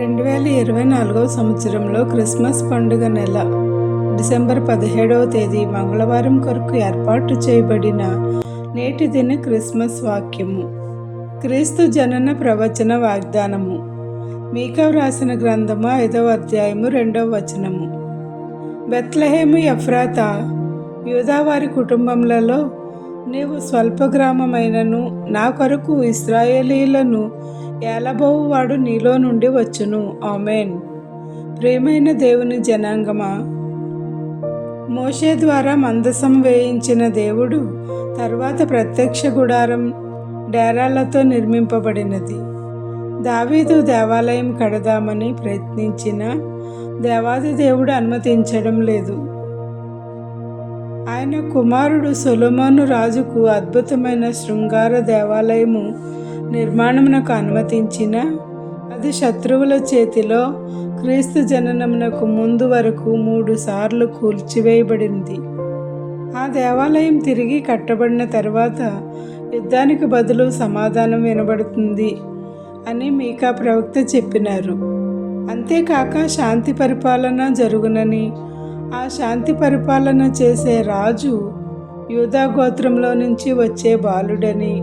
రెండు వేల ఇరవై నాలుగవ సంవత్సరంలో క్రిస్మస్ పండుగ నెల డిసెంబర్ పదిహేడవ తేదీ మంగళవారం కొరకు ఏర్పాటు చేయబడిన నేటి దిన క్రిస్మస్ వాక్యము. క్రీస్తు జనన ప్రవచన వాగ్దానము. మీకా వ్రాసిన గ్రంథము ఐదవ అధ్యాయము రెండవ వచనము. బెత్లహేము ఎఫ్రాత యూదావారి కుటుంబములలో నీవు స్వల్ప గ్రామమైనను నా కొరకు ఇస్రాయేలీలను ఏలబోవువాడు నీలో నుండి వచ్చును. ఆమెన్. ప్రేమైన దేవుని జనాంగమా మోషే ద్వారా మందసం వేయించిన దేవుడు తర్వాత ప్రత్యక్ష గుడారం డేరాలతో నిర్మింపబడినది. దావీదు దేవాలయం కడదామని ప్రయత్నించిన దేవాది దేవుడు అనుమతించడం లేదు. ఆయన కుమారుడు సొలమాను రాజుకు అద్భుతమైన శృంగార దేవాలయము నిర్మాణమునకు అనుమతించిన అది శత్రువుల చేతిలో క్రీస్తు జననమునకు ముందు వరకు మూడు సార్లు కూల్చివేయబడింది. ఆ దేవాలయం తిరిగి కట్టబడిన తర్వాత యుద్ధానికి బదులు సమాధానం వినబడుతుంది అని మీకా ప్రవక్త చెప్పినారు. అంతేకాక శాంతి పరిపాలన జరుగునని ఆ శాంతి పరిపాలన చేసే రాజు యూదా గోత్రంలో నుంచి వచ్చే బాలుడని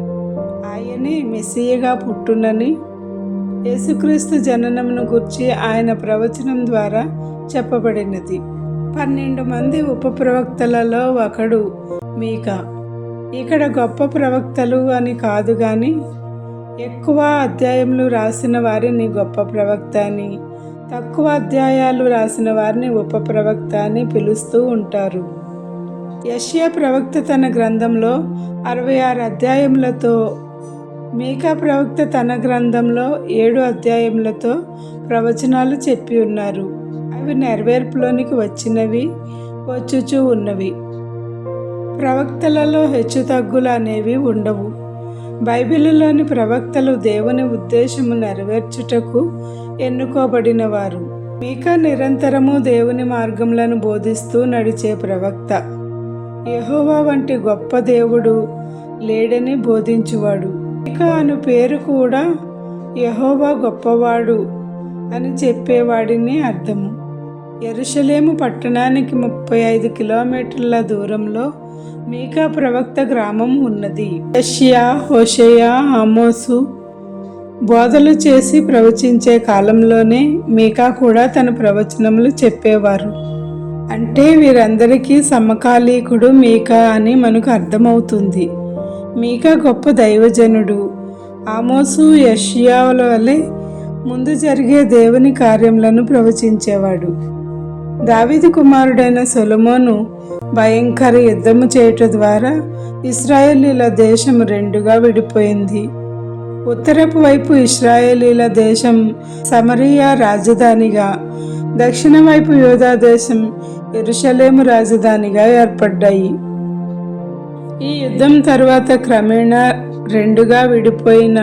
ఆయనే మెస్సియగా పుట్టునని యేసుక్రీస్తు జననమును గుర్చి ఆయన ప్రవచనం ద్వారా చెప్పబడినది. పన్నెండు మంది ఉప ప్రవక్తలలో ఒకడు మీక. ఇక్కడ గొప్ప ప్రవక్తలు అని కాదు కానీ ఎక్కువ అధ్యాయములు రాసిన వారిని గొప్ప ప్రవక్త అని తక్కువ అధ్యాయాలు రాసిన వారిని ఉప ప్రవక్త అని పిలుస్తూ ఉంటారు. యష్యా ప్రవక్త తన గ్రంథంలో అరవై ఆరు అధ్యాయములతో మీకా ప్రవక్త తన గ్రంథంలో ఏడు అధ్యాయములతో ప్రవచనాలు చెప్పి ఉన్నారు. అవి నెరవేర్పులోనికి వచ్చినవి వచ్చుచూ ఉన్నవి. ప్రవక్తలలో హెచ్చుతగ్గులు అనేవి ఉండవు. బైబిల్లోని ప్రవక్తలు దేవుని ఉద్దేశము నెరవేర్చుటకు ఎన్నుకోబడిన వారు మీక నిరంతరము దేవుని మార్గములను బోధిస్తూ నడిచే ప్రవక్త. యహోవా వంటి గొప్ప దేవుడు లేడని బోధించువాడు. మీకా అను పేరు కూడా యహోవా గొప్పవాడు అని చెప్పేవాడిని అర్థము. ఎరుషలేము పట్టణానికి ముప్పై ఐదు కిలోమీటర్ల దూరంలో మీకా ప్రవక్త గ్రామం ఉన్నది. యషియా హోషయా ఆమోసు బోధలు చేసి ప్రవచించే కాలంలోనే మీకా కూడా తన ప్రవచనములు చెప్పేవారు. అంటే వీరందరికీ సమకాలీకుడు మీకా అని మనకు అర్థమవుతుంది. మీకా గొప్ప దైవజనుడు. ఆమోసు యషియాల వలె ముందు జరిగే దేవుని కార్యములను ప్రవచించేవాడు. దావిది కుమారుడైన సొలమోను భయంకర యుద్ధము చేయటం ద్వారా ఇస్రాయేలీల దేశం రెండుగా విడిపోయింది. ఉత్తరపు వైపు ఇస్రాయేలీల దేశం సమరియా రాజధానిగా దక్షిణ వైపు యోధా దేశం ఎరుషలేము రాజధానిగా ఏర్పడ్డాయి. ఈ యుద్ధం తర్వాత క్రమేణా రెండుగా విడిపోయిన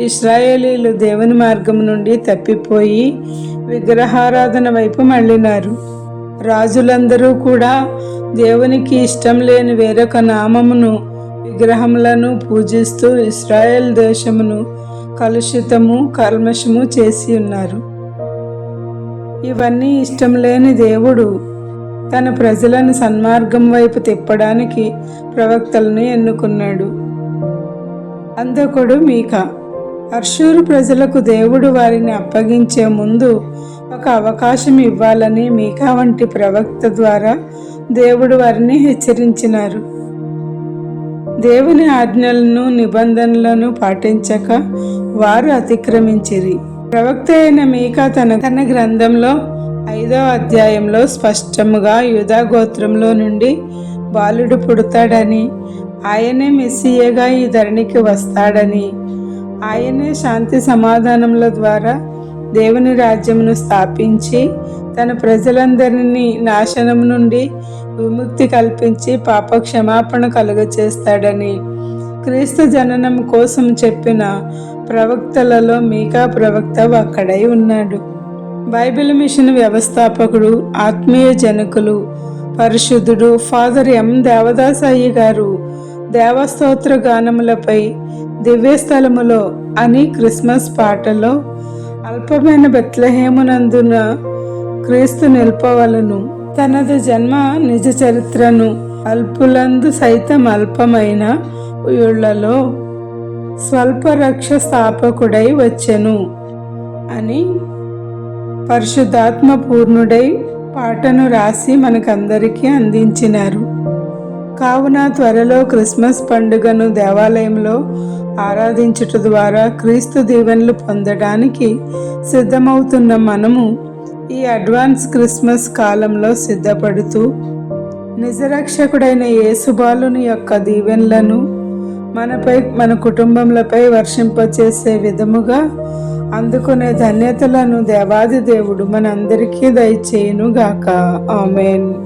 ఇస్రాయేలీలు దేవుని మార్గం నుండి తప్పిపోయి విగ్రహారాధన వైపు మళ్ళినారు. రాజులందరూ కూడా దేవునికి ఇష్టం లేని వేరొక నామమును విగ్రహములను పూజిస్తూ ఇస్రాయేల్ దేశమును కలుషితము కల్మషము చేసి ఉన్నారు. ఇవన్నీ ఇష్టం లేని దేవుడు తన ప్రజలను సన్మార్గం వైపు తిప్పడానికి ప్రవక్తలను ఎన్నుకున్నాడు. అందొకడు మీకా? అర్షూరు ప్రజలకు దేవుడు వారిని అప్పగించే ముందు ఒక అవకాశం ఇవ్వాలని మీకా వంటి ప్రవక్త ద్వారా దేవుడు వారిని హెచ్చరించినారు. దేవుని ఆజ్ఞలను నిబంధనలను పాటించక వారు అతిక్రమించిరి. ప్రవక్త అయిన మీకా తన తన గ్రంథంలో ఐదో అధ్యాయంలో స్పష్టముగా యూదా గోత్రంలో నుండి బాలుడు పుడతాడని ఆయనే మెస్సియగా ఈ ధరణికి వస్తాడని ఆయనే శాంతి సమాధానముల ద్వారా దేవుని రాజ్యమును స్థాపించి తన ప్రజలందరినీ నాశనం నుండి విముక్తి కల్పించి పాప క్షమాపణ కలుగచేస్తాడని క్రీస్తు జననం కోసం చెప్పిన ప్రవక్తలలో మీకా ప్రవక్త అక్కడై ఉన్నాడు. బైబిల్ మిషన్ వ్యవస్థాపకుడు ఆత్మీయ జనకులు పరిశుద్ధుడు ఫాదర్ ఎం. దేవదాసాయి గారు దేవస్తోత్ర గానములపై దివ్యస్థలములో అని క్రిస్మస్ పాటలో అల్పమైన బెత్లహేమునందున క్రీస్తు నిల్పవలను. తనది జన్మ నిజ చరిత్రను అల్పులందు సైతం అల్పమైన ఉయుళ్ళలో స్వల్ప రక్ష స్థాపకుడై వచ్చెను అని పరిశుద్ధాత్మ పూర్ణుడై పాటను రాసి మనకందరికీ అందించినారు. కావున త్వరలో క్రిస్మస్ పండుగను దేవాలయంలో ఆరాధించుట ద్వారా క్రీస్తు దీవెనలు పొందడానికి సిద్ధమవుతున్న మనము ఈ అడ్వాన్స్ క్రిస్మస్ కాలంలో సిద్ధపడుతూ నిజరక్షకుడైన యేసుబాలుని యొక్క దీవెనలను మనపై మన కుటుంబములపై వర్షింపచేసే విధముగా అందుకునే ధన్యతలను దేవాది దేవుడు మనందరికీ దయచేయునుగాక. ఆమెన్.